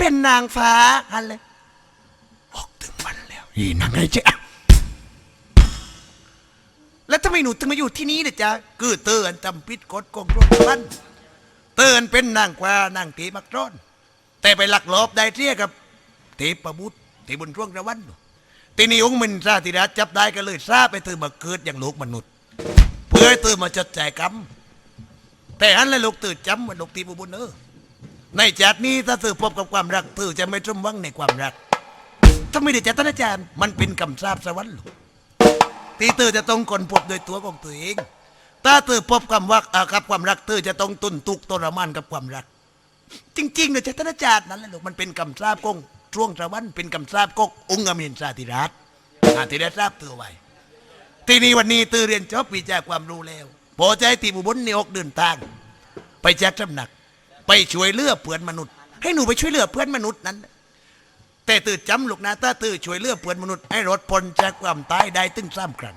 เป็นนางฟ้าอันเลยออกถึงวันแล้วอีนางไงเจ๊ะแล้วทำไมหนูถึงมาอยู่ที่นี่เนี่ยจ๊ะคือเตือนจำพิษกฎของโรงพันเตือนเป็นนางกว่านางตีมักร้อน แต่ไปหลักลอบได้เที่ยกับเทพบุตรที่บนช่วงระวันนู่นทีนี้องค์มินทราธิราชจับได้ก็เลยทราบไปเตือนมาเกิดอย่างลูกมนุษย์ เพื่อเตือนมาจดใจกรรมแต่อันและลูกตื่นจำว่าลูกตีบุญเออ ในจากนี้ถ้าเธอพบกับความรักเธอจะไม่สมหวังในความรัก ถ้าไม่ได้จากท่านอาจารย์ มันเป็นคำสาปสวรรค์ลูกตีเธอจะต้องคนพบโดยตัวของตัวเอง ถ้าเธอพบความรักอ่ากับความรัก เธอจะต้องตุนตุกทรมานกับความรัก จริงๆเลยจากท่านอาจารย์นั่นแหละลูกมันเป็นคำสาปของช่วงสวรรค์เป็นคำสาปขององค์อมินทราธิราชอาที่ได้ทราบเธอไว้ ทีนี้วันนี้ตื่นเรียนจบวิชาความรู้แล้วพอใจตีบุบุญในออกเดินทาง ไปแจกจำหนัก ไปช่วยเหลือเพื่อนมนุษย์ ให้หนูไปช่วยเหลือเพื่อนมนุษย์นั้น แต่ตื่นจำลูกนะถ้าตื่นช่วยเหลือเพื่อนมนุษย์ให้รถพ้นจากความตายได้ตึงสามครั้ง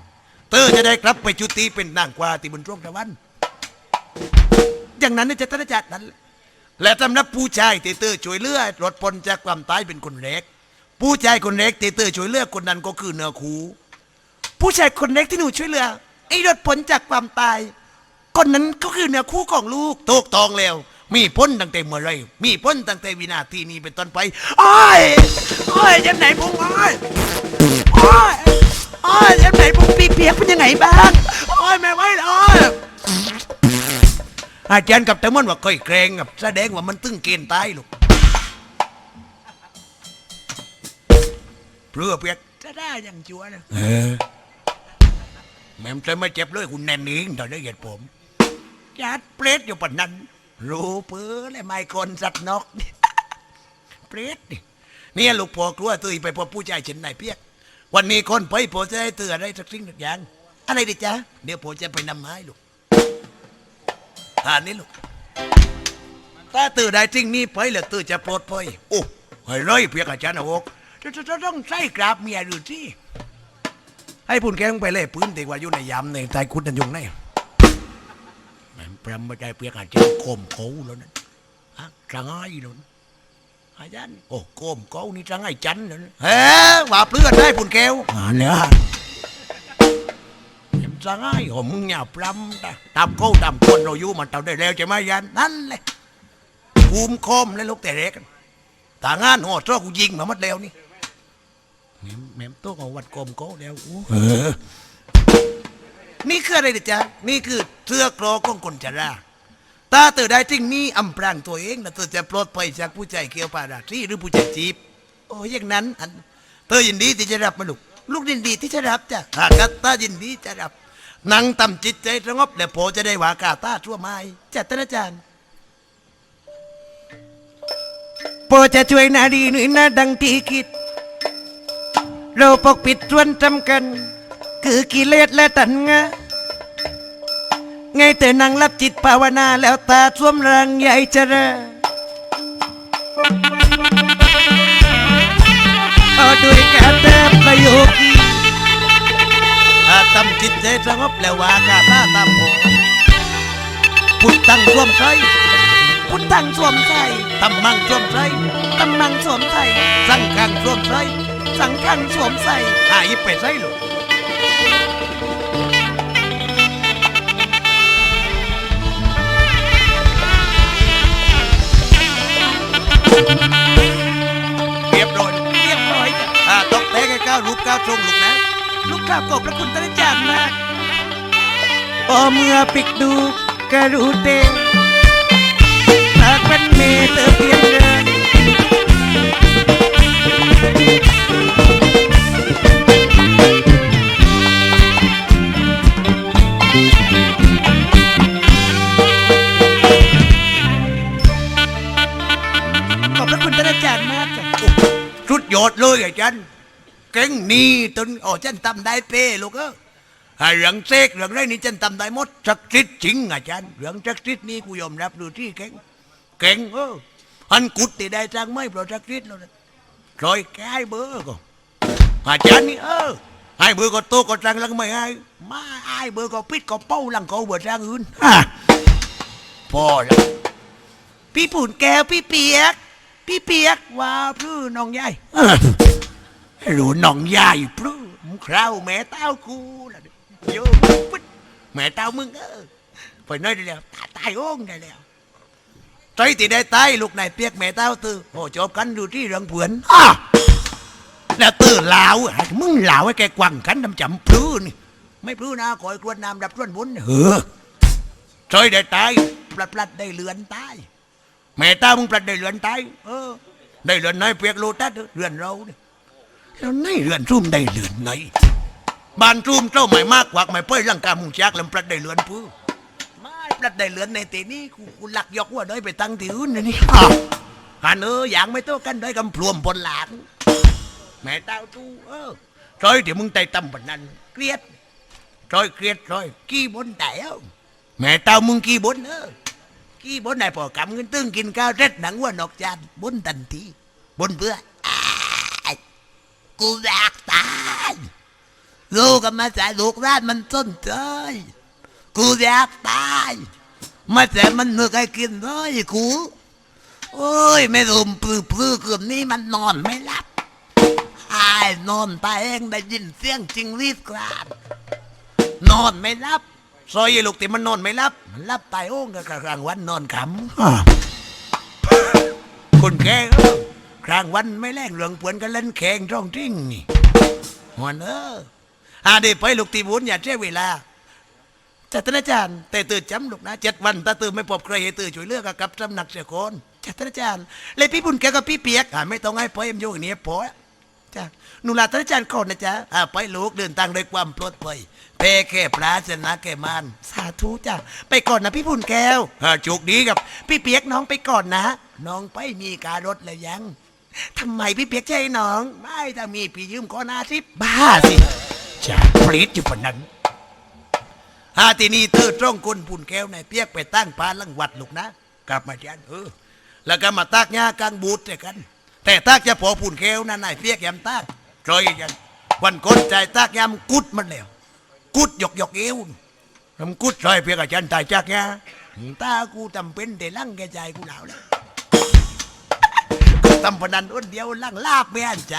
เตอจะได้กลับไปจุติเป็นนางกวาที่บนร่วงตะวัน อย่างนั้นนี่จะท่านอาจารย์นั้น และสำหรับผู้ชายที่เตอช่วยเหลือรถพ้นจากความตายเป็นคนแรกผู้ชายคนแรกที่เตอช่วยเหลือคนนั้นก็คือเนื้อคูผู้ชายคนเล็กที่หนูช่วยเหลือไอ้รถพ้นจากความตายคนนั้นก็คือเนื้อคู่ของลูกถูกตองแล้ว มีพ้นตั้งแต่เมื่อไรมีพ้นตั้งแต่วินาทีนี้เป็นต้นไปอ้อยอ้อยยังไหนผมอ้อยอ้อยอ้อยยังไหนผมปีเปียกเป็นยังไงบ้างอ้อยไม่ไหวแล้วอ้อยอาจารย์กับแต่มันว่าเคยเกรงกับแสดงว่ามันตึงเกณฑ์ตายลูกเพื่อเปียกจะได้อย่างชัวร์นะเออแม่มจะไม่เจ็บเลยคุณแน่นเองตอนนี้เหตุผมจัดเปรตอยู่ปนนั้น รู้ปื้อเลยไม่คนสัตว์นกเปรตนี่เนี่ยลูกพ่อกลัวตุยไปพบผู้ชายเช่นไหนเพียก วันนี้คนไปผมจะได้เตือนอะไรสักสิ่งสักอย่าง อะไรดิจ๊ะเดี๋ยวผมจะไปนำไม้ลูกอ่านนี่ลูกถ้าตื่นได้จริงนี่ไปแล้วตื่นจะปลดภัยโอ้ให้เลยเพียกอาจารย์นะวกจะจะต้องใส่กราบเมียหรือที่ให้พุ่นแกงไปเลยปืนตีกว่าอยู่ในยำในใต้คุดนันยงในแม่ง พรำไม่ได้เปียกอาจารย์โคมเขาแล้วนั่นฮะจังไงแล้วนั่นอาจารย์โอ้โคมเขานี่จังไงจันแล้วนั่นเฮ้ว่าเปลือนได้พุ่นแก้วอ่าเนี่ยยังจังไงโอ้มึงอย่าพรำนะตามเขาตามคนเราอยู่มันเท่าได้แล้วใช่ไหมยันนั่นเลยภูมิคมและลูกแต่เล็กกันต่างงานหัวโซ่กูยิงมาหมดแล้วนี่แม่มแม่มตัวของวัดโคมเขาแล้วอู้เออ นี่คืออะไรเด็จ๊ะนี่คือเสื้อกรอของคนชราถ้าเธอได้จริงนี่อำพรางตัวเองนะเธอจะปลดภัยจากผู้ใจเกี่ยวปาราตรีหรือผู้ใจจีบ โอ้ยอย่างนั้นอันเธอยินดีที่จะรับมาลูกลูกยินดีที่จะรับจ้ะหากตายินดีจะรับนั่งทำจิตใจสงบแล้วพจะได้วากาตาทั่วไม้จัดท่านอาจารย์พอจะช่วยนาดีหนุ่ยนะดังที่คิด เราปกปิดส่วนจำกัน คือกิเลสและตัณหาไงแต่นั่งรับจิตภาวนาแล้วตาสวมรังใหญ่เจริญเอาด้วยกาเตประโยคีอาทำจิตใจสงบแล้วว่ากาตาตามโหพุทธังสวมใส่พุทธังสวมใส่ตัมมังสวมใส่ตัมมังสวมใส่สังฆังสวมใส่สังฆังสวมใส่หายไปใส่ลูกเตรงลูกนะ ลูกกราบขอบพระคุณท่านอาจารย์มากโอเมื่อปิกดูกรูเตหากเป็นเมเตอเพียงเดินขอบพระคุณท่านอาจารย์มากจ้ะโอ้สุดยอดเลยอาจารย์ เก่งนี่ตนโอ้ฉันทำได้เป้ลูกเออไอ้เรื่องเซกเรื่องไรนี่ฉันทำได้หมดสักทิศจริงอาจารย์เรื่องสักทิศนี่กูยอมรับดูที่เก่งเก่งเอออันกุดที่ได้จังไม่เพราะสักทิศแล้วรอยแก้เบอร์ก็อาจารย์นี่เออให้เบอร์ก็โตก็จังแล้วไม่ให้มาให้เบอร์ก็ปิดก็เป้าลังเขาเบอร์จังอื่นอะพอแล้วพี่ปุ่นแก้วพี่เปียก พี่เปียกว่าพื้น้องยาย เออให้รู้น้องยายพลื้มึงคราวแม่เต้ากูล่ะโยปึ๊ดแม่เต้ามึงเออไปน้อยได้แล้วตายตายโอ่งได้แล้วใจที่ได้ตายลูกนายเปียกแม่เต้าตื่นโอ้จบกันอยู่ที่เรืองเผือนอ้าแล้วตื่นลาวอะมึงลาวให้แกกวังกันน้ำจำพลื้นี่ไม่พลื้นะคอยกรวดน้ำดับร้วนบุญเออใจได้ตายปลัดปลัดได้เลือนตายแม่ตามึงปลัดได้เรือนตายเออได้เรือนไหนเปียกโลตัสเรือนเราเนี่ย แล้วไหนเรือนซุ่มได้เรือนไหนบ้านซุ่มเจ้าไม่มากกว่าไม่เป้ยร่างกายมุงจักแล้วปลัดได้เรือนพื้ไม่ปลัดได้เรือนในตีนี้กูกูหลักยกว่าได้ไปตั้งที่อื่นนะนี่อ้าวกันเอออย่างไม่โต้กันได้กำพรวมบนหลังแม่เต้าตู้เออซอยเดี๋ยวมึงไต่ตำบนนั้นเกลียดซอยเกลียดซอยกี้บนแต่เอ้าแม่เต้ามึงกี้บนเออกี่บนไหนพอกำเงินตึ้งกินข้าวเร็ดหนังว่านอกจานบนทันทีบนเพื่อ กูอยากตายลูกกับมาใส่ลูกร้านมันต้นใจกูอยากตายมาแต่มันนึกให้กินเลยกูโอ้ย ไม่รุมปลื้อปลื้อคืนนี้มันนอนไม่หลับอายนอนตายเองได้ยินเสียงจิงรีดกราดนอนไม่รับซอยไอ้ลูกติมันนอนไม่รับ มันรับตายโอ้งกับกลางวันนอนขำคนแก่เออ กลางวันไม่แลกเหลืองปวนกันเล่นแข่งร่องจริงนี่หัวเนออาเดไปลูกตีบุญอย่าเสียเวลาจัตนาจารย์แต่ตื่นจำลูกนะเจ็ดวันถ้าตื่นไม่พบใครให้ตื่นช่วยเลือกกับสำนักเสียคนจัตนาจารย์เลยพี่บุญแกกับพี่เปียกอ่าไม่ต้องให้พ่อเอ็มโยกเนี่ยพอจ้ะหนูลาท่านอาจารย์ก่อนนะจ๊ะอ่าไปลูกเดินทางด้วยความปลอดภัยเพแค่ปลาชนะแก่มันสาธุจ้ะไปก่อนนะพี่บุญแก้วอ่าโชคดีครับ พี่เปียกน้องไปก่อนนะ น้องไปมีการรถแล้วยัง ทำไมพี่เปียกใช่น้อง ไม่ถ้ามีพี่ยืมก็นาทิบ้าสิจะปรีดอยู่ปนนั้นฮาทีนี้เธอตรงคนปุ่นแก้วในเปียกไปตั้งปลาลังวัดลูกนะ กลับมาเดียนเออ แล้วก็มาตากหญ้ากลางบูดด้วยกัน แต่ตากจะพอปุ่นแก้วนั่นนายเปียกยำตากจอยยันวันคนใจตากยำกุดมันแล้ว กุดหยกหยกเอวทำกุดซอยเพียกอาจารย์ตายจากหญ้าตากูจำเป็นแต่ลังแกใจกูหนาวแล้ว กูทำพนันอ้นเดียวลั่งลาบไม่อันใจ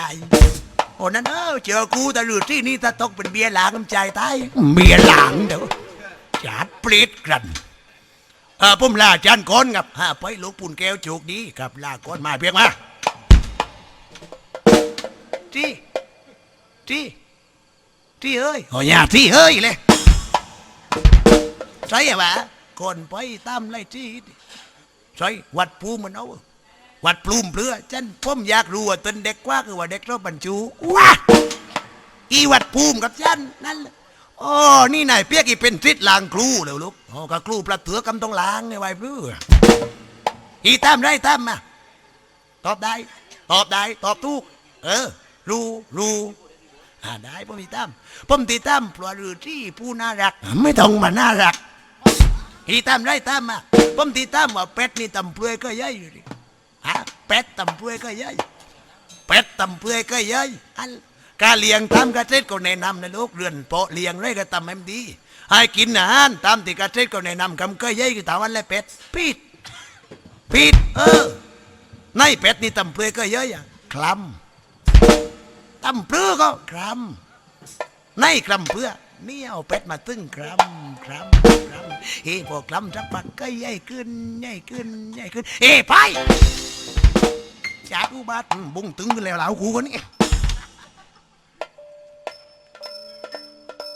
โอ้นั่นเออเจอกูต่หรือที่นี่ถ้าตกเป็นเบียร์หลางกำใจตายเบียร์หลางเด้อจัดเปรตกันเออผมลาจานก้อนครับฮะไปลูกปุ่นแก้วโชคดีครับลาก้อนมาเพียงมาที่ที่ที่เอ้ยโอ้ยาที่เอ้ยเลยใช่ไหมก่อนไปตามไล่ที่ใช่วัดภูมิมันเอา วัดปลุมเปลือจันผมอยากรู้ว่าตนเด็กกว่าคือว่าเด็กรบบรรจุว้าอีวัดภูมิกับจันนั่นแหละอ๋อนี่นายเปียกอีเป็นทิศลางครูเลยลูกอ๋อก็ครูประเถือกำต้องลางไงไว้เพื่ออีตามได้ตามมาตอบได้ ตอบได้ ตอบถูกเออ รู้รู้อ่าได้ผมตีตามผมตีตามปลารือที่ผู้น่ารัก ไม่ต้องมาน่ารักอีตามได้ตามมาผมตีตามว่าเป็ดนี่ตำเปลือยก็ย่อยอยู่ดิ เป็ดตำเปลือก็ย่อยเป็ดตำเปื่อยก็เย้ยอันการเลี้ยงตามกระเทศก็แนะนำนะลูกเรือนโปะเลี้ยงไรก็ตำให้มันดี ให้กินอาหารตามที่กระเทศก็แนะนำคำก็เย้ยคือถามวันและเป็ดผิดผิดเออในเป็ดนี่ตำเปื่อก็เย้ยอะคลำตำเปลือก็คลำในคลำเพื่อนี่เอาเป็ดมาตึ้งคลำคลำคลำเอ้พอคลำจักปักก็ใหญ่ขึ้นใหญ่ขึ้นใหญ่ขึ้นเอ้ไป จักอุบัติบุ้งตึงขึ้นแล้วเหล่ากูคนนี้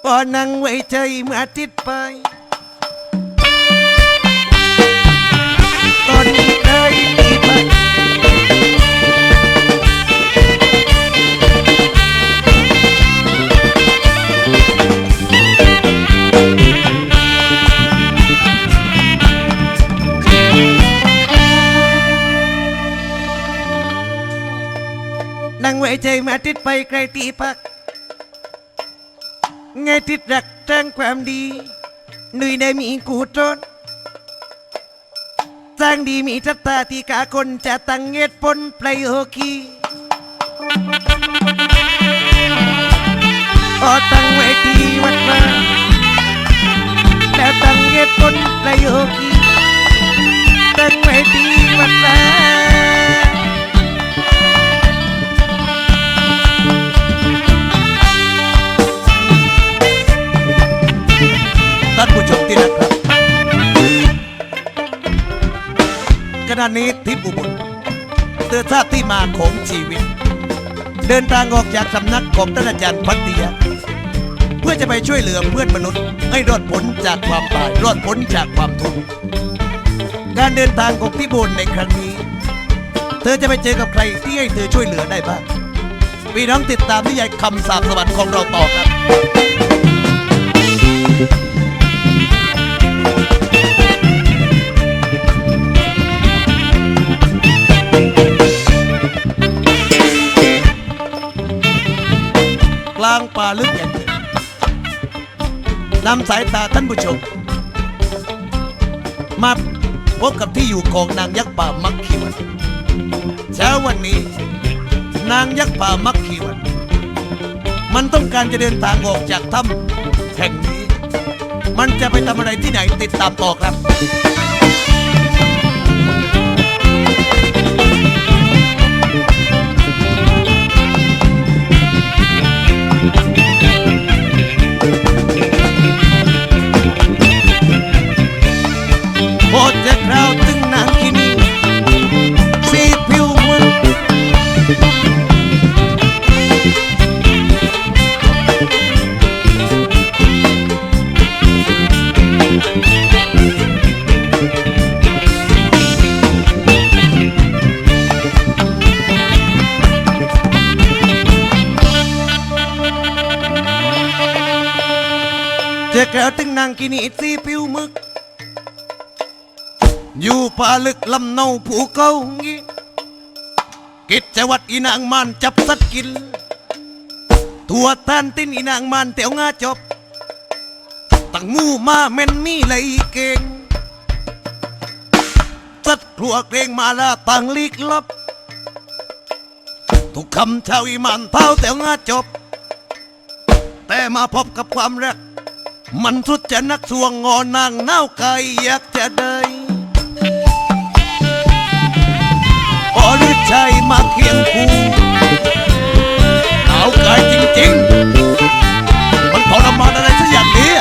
พอนังไว้ใจเมื่ออาทิตไป Năng quay chơi mà tít bay cây tí bạc ไงติดรักแจ้งความดีหนุ่ยได้มีกูจนสร้างดีมีทัตตาที่กาคนจะตั้งเหตุผลไปโอคีพอตั้งไว้ที่วัดมาแล้วตั้งเหตุผลไปโอคีตั้งไว้ที่วัดมา ณะนี้ทิพย์อุบลเตือทราบที่มาของชีวิต เดินทางออกจากสำนักของท่านอาจารย์พัทยาเพื่อจะไปช่วยเหลือเพื่อนมนุษย์ ให้รอดพ้นจากความตายรอดพ้นจากความทุกข์การเดินทางของพี่บุญในครั้งนี้ เธอจะไปเจอกับใครที่ให้เธอช่วยเหลือได้บ้างพี่น้องติดตามนิยายคำสาปสวรรค์ของเราต่อครับางป่าลึกแห่งหนึ่งนำสายตาท่านผู้ชม มาพบกับที่อยู่ของนางยักษ์ป่ามักขีวันเช้าวันนี้ นางยักษ์ป่ามักขีวัน มันต้องการจะเดินทางออกจากถ้ำแห่งนี้ มันจะไปทำอะไรที่ไหนติดตามต่อครับ จะคราวตึงนางคินีสีผิวมึก อยู่ป่าลึกลำเนาภูเขางี้กิจวัตรอีนางมันจับสัตว์กินตัวท่านตินอีนางมันเตียวงาจบตั้งงูมาเม่นมีเลยเก่งสัตว์ครัวเกรงมาละต่างลีกลับ ทุกคำชาวอีมันเท้าเตียวงาจบ แต่มาพบกับความรัก มันสุดจะนักสวงงอนางเน่าไกายอยากจะได้พอรือใจมาเคียงคู่เอาไกายจริงๆ มันทรมานอะไรสักอย่างนี้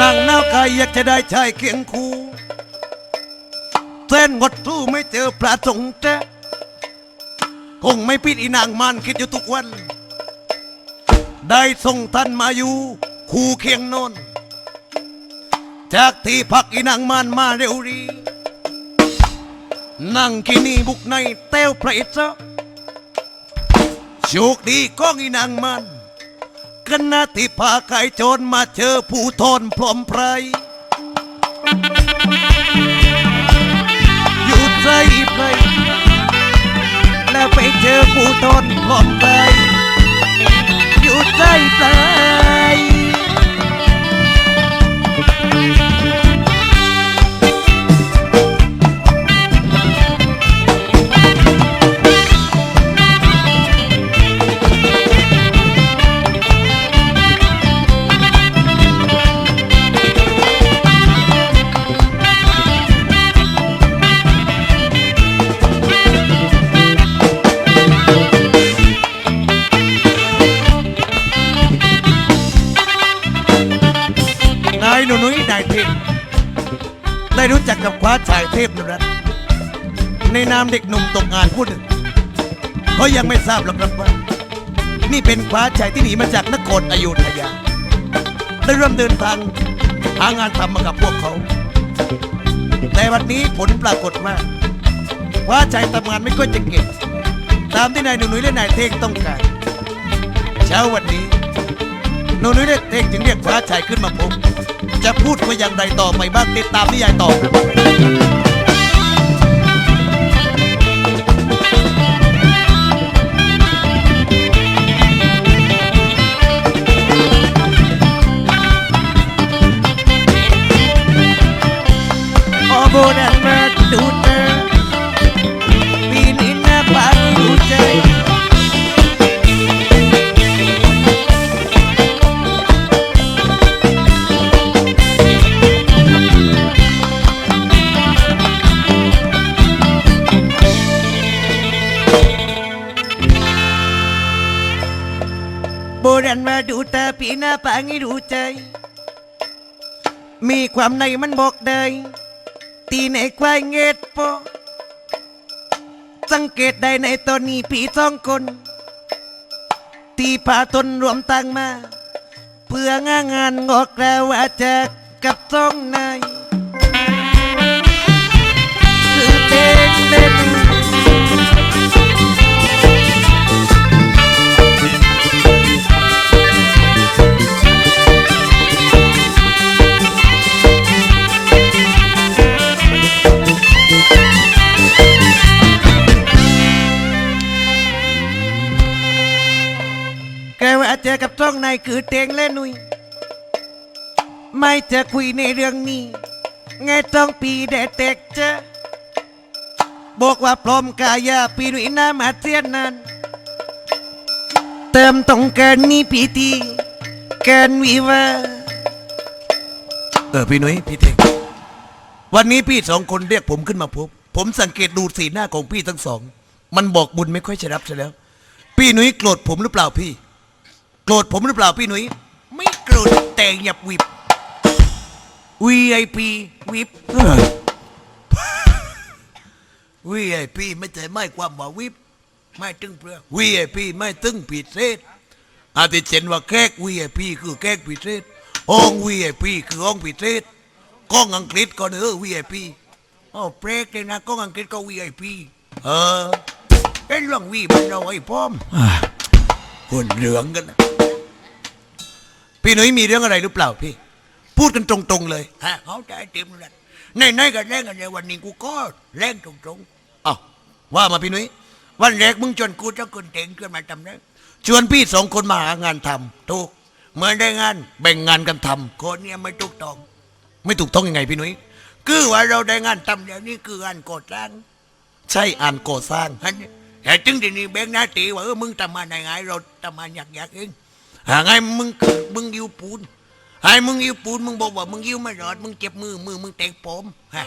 นางหน้ากายอยากจะได้ชายเคียงคู่ นงดทู่ไม่เจอพระสงฆ์แท้คงไม่พิดอีนางมันคิดอยู่ทุกวัน ได้ส่งท่านมาอยู่ คู่เคียงนนจากที่พักอีนางมานมาเร็วรีนั่งกินีบุกในเต้วพระอิศโชคดีก้องอีนางมันกันนาที่พาไก่โจรมาเจอผู้ทนพร้อมไพร เจอผู้ทนพร้อมไปอยู่ใจใจนายเทพ ได้รู้จักกับคว้าชายเทพนรัตน์ในนามเด็กหนุ่มตกงานผู้หนึ่งเขายังไม่ทราบหรอกครับว่า นี่เป็นคว้าชายที่หนีมาจากนครอยุธยา ได้เริ่มเดินทางหางานทำมากับพวกเขา แต่วันนี้ผลปรากฏว่าคว้าชายทำงานไม่ค่อยจะเก่งตามที่นายหนูนุ้ยและนายเท่งต้องการ เช้าวันนี้ หนูนุ้ยและเท่งจึงเรียกคว้าชายขึ้นมาพบจะพูดว่าอย่างไรต่อไปบ้างติดตามนิยายต่อครับโอ้โบนันมาดู ผีหน้าปางให้รู้ใจ มีความในมันบอกได้ ตีในควายเงดโปสังเกตได้ในตอนนี้ผีสองคน ตีพาตนรวมตังมา เพื่องางานงอกแล้วว่าจะกับต้องนาย นายคือเตงและนุย ไม่จะคุยในเรื่องนี้ไงต้องปีแดดแตกจะบอกว่าพร้อมกายาปีนุยหน้ามาเทียนนั้น เติมต้องการนี่พีทีแการวิวาเออพี่นุ้ยพี่เทงวันนี้พี่สองคนเรียกผมขึ้นมาพบ ผมสังเกตดูสีหน้าของพี่ทั้งสอง มันบอกบุญไม่ค่อยจะรับซะแล้ว พี่นุ้ยโกรธผมหรือเปล่าพี่ โกรธผมหรือเปล่าพี่หนุยไม่โกรธแต่หยับวิบ VIP วิบ VIP ไม่ใช่ไม่ความว่าวิบ ไม่ตึงเพื่อ VIP ไม่ตึงผิดเศษอาทิเช่นว่าแขก VIP คือแขกผิดเศษห้อง VIP คือห้องผิดเศษกล้องอังกฤษก็เนอ VIP อ๋อเปรกเลยนะกล้องอังกฤษก็ VIP เออเอ้เรื่องวีมันเราไอ้ป้อมคนเหลืองกันนะ พี่หนุ่ยมีเรื่องอะไรหรือเปล่าพี่ พูดกันตรงๆเลยฮะเขาใจเต็มเลยในในๆกันแรงกันในวันนี้กูก็แรงตรงๆอ้าวว่ามาพี่หนุ่ยวันแรกมึงชวนกูเจ้าคนเต็งชวนมาทำนะชวนพี่สองคนมาหางานทำถูกเมื่อได้งานแบ่งงานกันทำคนเนี้ยไม่ถูกต้อง ไม่ถูกต้องยังไงพี่หนุ่ยคือว่าเราได้งานทำเดี๋ยวนี้คืองานก่อสร้าง ใช่อ่านก่อสร้างฮันแต่จึงทีนี้แบ่งหน้าที่ว่าเออมึงทำมาไหนไงเราทำมาอยากอยากๆเอง หาไงมึงเกิดมึงยิวปูนให้มึงยิวปูนมึงบอกว่ามึงยิวไม่รอดมึงเจ็บมือมือมึงแตกผมฮะ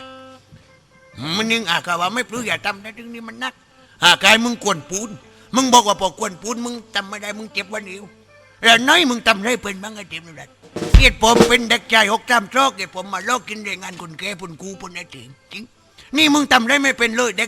มันยังอากาว่าไม่ปลื้อย่าทำนะถึงนี้มันนักหากายมึงกวนปูน มึงบอกว่าพอกวนปูนมึงทำไม่ได้มึงเจ็บวันเดียวแล้วน้อยมึงทำได้เป็นบ้างไอ้เจ็บนี่แหละเกียดผมเป็นเด็กชายหกจำโชคเกียดผมมาลอกกินแรงงานคนแก่ปุ่นกูปุ่นไอ้จริงจริงนี่มึงทำได้ไม่เป็นเลยเด็ก